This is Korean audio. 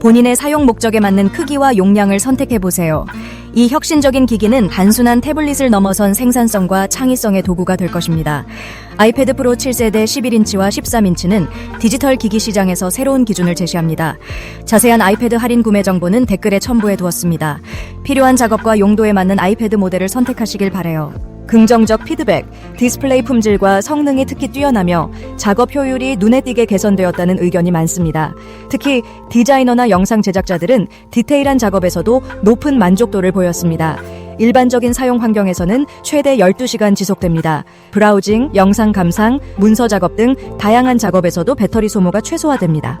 본인의 사용 목적에 맞는 크기와 용량을 선택해 보세요. 이 혁신적인 기기는 단순한 태블릿을 넘어선 생산성과 창의성의 도구가 될 것입니다. 아이패드 프로 7세대 11인치와 13인치는 디지털 기기 시장에서 새로운 기준을 제시합니다. 자세한 아이패드 할인 구매 정보는 댓글에 첨부해 두었습니다. 필요한 작업과 용도에 맞는 아이패드 모델을 선택하시길 바래요. 긍정적 피드백, 디스플레이 품질과 성능이 특히 뛰어나며 작업 효율이 눈에 띄게 개선되었다는 의견이 많습니다. 특히 디자이너나 영상 제작자들은 디테일한 작업에서도 높은 만족도를 보였습니다. 일반적인 사용 환경에서는 최대 12시간 지속됩니다. 브라우징, 영상 감상, 문서 작업 등 다양한 작업에서도 배터리 소모가 최소화됩니다.